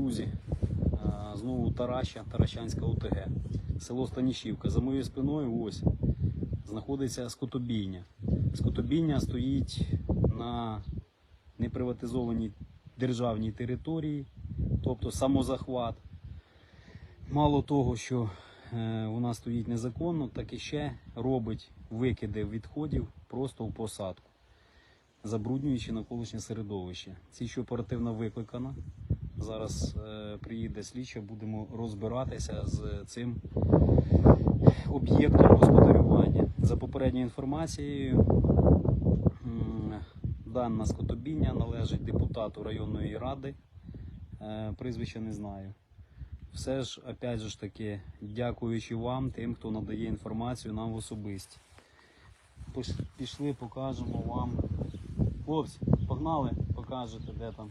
друзі, знову Тараща, Таращанська ОТГ, село Станішівка. За моєю спиною ось знаходиться скотобійня. Скотобійня стоїть на неприватизованій державній території, тобто самозахват. Мало того, що е, вона стоїть незаконно, так і ще робить викиди відходів просто в посадку забруднюючи навколишнє середовище. Ці що оперативно викликана. Зараз е, приїде слідча, будемо розбиратися з цим об'єктом господарювання. За попередньою інформацією, дана скотобіння належить депутату районної ради. Е, прізвища не знаю. Все ж, опять же ж таки, дякуючи вам, тим, хто надає інформацію нам в особисті. Пішли, покажемо вам Хлопці, погнали, покажете, де там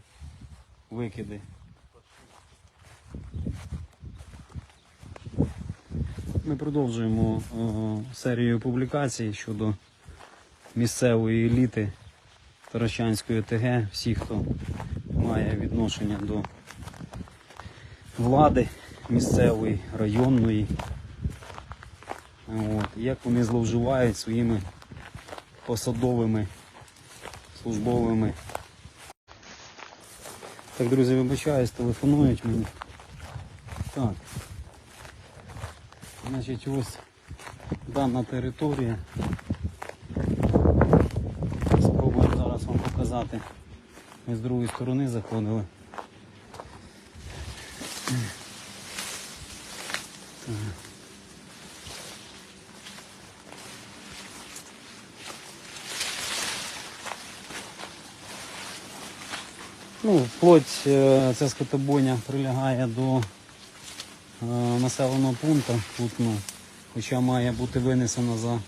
викиди. Ми продовжуємо е, серію публікацій щодо місцевої еліти Таращанської ОТГ, всіх, хто має відношення до влади місцевої, районної. От, як вони зловживають своїми посадовими службовими. Так, друзі, вибачаюсь, телефонують мені. Так. Значить, ось дана територія. Спробуємо зараз вам показати. Ми з другої сторони заходили. Так. Ну, вплоть е, ця скотобойня прилягає до населеного пункту. Тут, ну, хоча має бути винесена за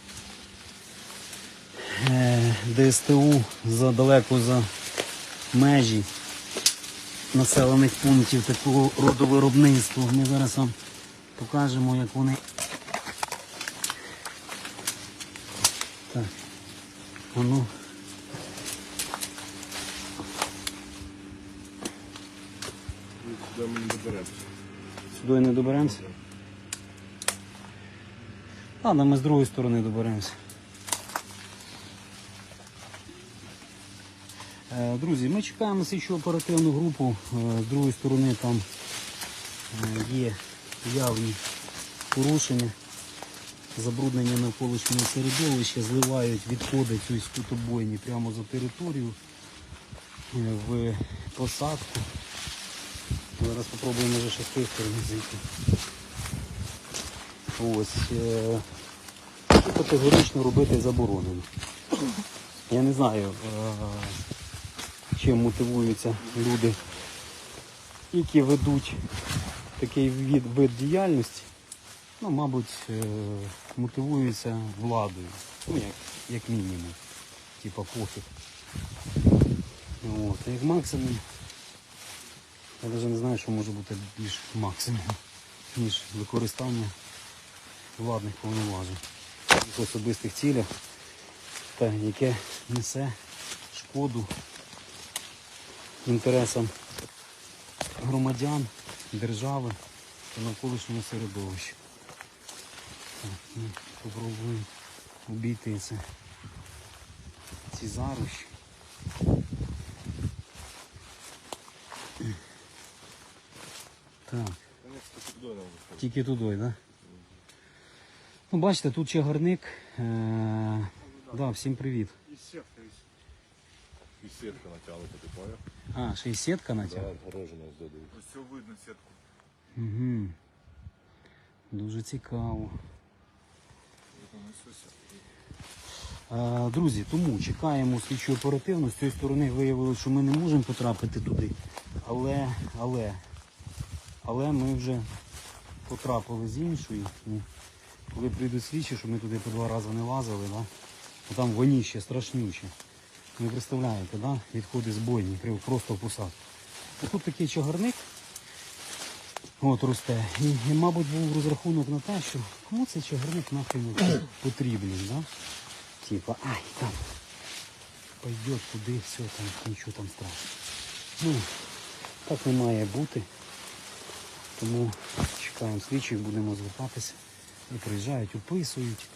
е, ДСТУ за далеко за межі населених пунктів такого роду виробництва. Ми зараз вам покажемо, як вони. Так. А ну. Сюди ми не доберемося. Сюди не доберемося. Ладно, ми з другої сторони доберемося. Е, Друзі, ми чекаємо слідчу оперативну групу. Е, З другої сторони там е, є явні порушення, забруднення навколишнього середовища, зливають відходи цієї скутобойні прямо за територію в посадку. Зараз спробуємо може ще з тієї сторони зайти. Ось. е, Категорично робити заборонено. Я не знаю, е, чим мотивуються люди, які ведуть такий від, вид діяльності. Ну, мабуть, е, мотивуються владою. Ну, як, як мінімум. Типа пофіг. От. Як максимум я навіть не знаю, що може бути більш максимум, ніж використання владних повноважень в особистих цілях, та яке несе шкоду інтересам громадян, держави та навколишнього середовища. Так, Попробуємо обійти це, ці зарощі. Так. Тільки туди, так? Да? Ну, бачите, тут чагарник. Е- да, всім привіт. І сітка. І сітка натягнута, ти поняв? А, ще й сітка Да, натягнута? огорожена ззаду. Ось все видно сітку. Угу. Дуже цікаво. Е, друзі, тому чекаємо слідчу оперативну. З цієї сторони виявили, що ми не можемо потрапити туди. Але, але, але ми вже потрапили з іншої. Коли прийдуть слідчі, що ми туди по два рази не лазили, да? а там воніще страшнюче. Ви представляєте, да? відходи з бойні, просто в посадку. Тут такий чагарник от росте. І, і, мабуть, був розрахунок на те, що кому цей чагарник нахрен потрібний. Да? Типа, ай, там пойдет туди, все там, нічого там страшного. Ну, так не має бути. Тому чекаємо слідчих, будемо звертатися. І приїжджають, описують.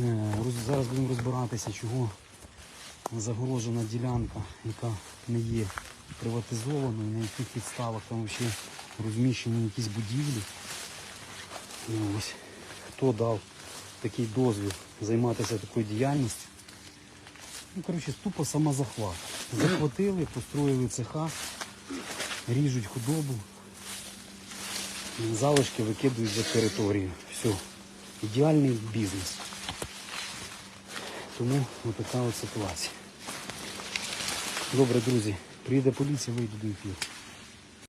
Е, Зараз будемо розбиратися, чого загорожена ділянка, яка не є приватизованою, на яких підставах там взагалі розміщені якісь будівлі. Ну, ось, хто дав такий дозвіл займатися такою діяльністю. Ну, коротше, тупо самозахват. Захватили, построїли цеха, ріжуть худобу, залишки викидують за територію. Все. Ідеальний бізнес. Тому отака от ситуація. Добре, друзі, приїде поліція, вийду до ефіру.